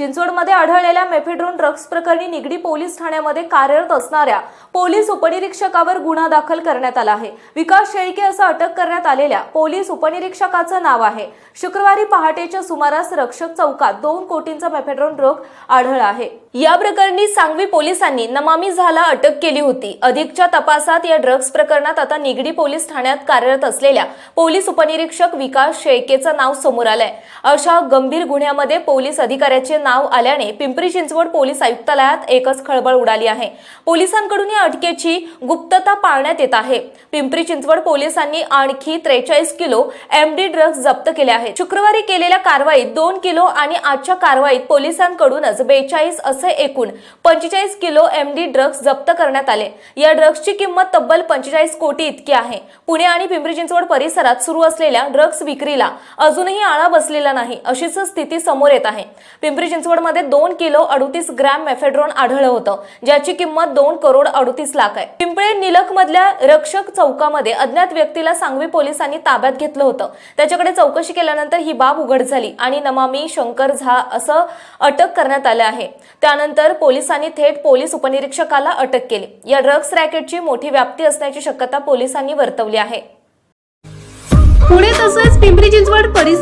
चिंचवडमध्ये आढळलेल्या mephedrone drugs प्रकरणी निगडी पोलीस ठाण्यामध्ये कार्यरत असणाऱ्या पोलीस उपनिरीक्षकावर गुन्हा दाखल करण्यात आला आहे. विकास शेळके असं अटक करण्यात आलेल्या पोलीस उपनिरीक्षकाचं नाव आहे. शुक्रवारी पहाटेच्या सुमारास रक्षक चौकात दोन कोटींचा मेफेड्रोन ड्रग आढळला आहे. या प्रकरणी सांगवी पोलिसांनी नमामी झाला अटक केली होती. अधिकच्या तपासात या ड्रग्ज प्रकरणात आता निगडी पोलीस ठाण्यात कार्यरत असलेल्या पोलीस उपनिरीक्षक विकास शेळकेचं नाव समोर आलंय. अशा गंभीर गुन्ह्यामध्ये पोलीस अधिकाऱ्याचे नाव नाव आल्याने पिंपरी चिंचवड पोलीस आयुक्तालयात एकच खळबळ उडाली आहे. पोलिसांकडून या अटकेची गुप्तता पाळण्यात येत आहे. पिंपरी चिंचवड पोलिसांनी आणखी त्रेचाळीस किलो एमडी ड्रग्ज जप्त केले आहेत. शुक्रवारी केलेल्या कारवाईत दोन किलो आणि आजच्या कारवाईत पोलिसांकडूनच बेचाळीस असे एकूण पंचेचाळीस किलो एमडी ड्रग्ज जप्त करण्यात आले. या ड्रग्जची किंमत तब्बल पंचेचाळीस कोटी इतकी आहे. पुणे आणि पिंपरी चिंचवड परिसरात सुरू असलेल्या ड्रग्ज विक्रीला अजूनही आळा बसलेला नाही अशीच स्थिती समोर येत आहे. पिंपरी चिंचवडमध्ये दोन किलो अडुतीस ग्रॅम मेफेड्रॉन आढळलं होतं ज्याची किंमत दोन करोड अडुतीस लाख आहे. पिंपळे निलक मधल्या रक्षक चौकामध्ये अज्ञात व्यक्तीला सांगवी पोलिसांनी ताब्यात घेतलं होतं. त्याच्याकडे चौकशी केल्यानंतर ही बाब उघड झाली आणि नमामी शंकर झा असं अटक करण्यात आलं आहे. त्यानंतर पोलिसांनी थेट पोलीस उपनिरीक्षकाला अटक केली. या ड्रग्स रॅकेटची मोठी व्याप्ती असण्याची शक्यता पोलिसांनी वर्तवली आहे. पुणे तसंच पिंपरी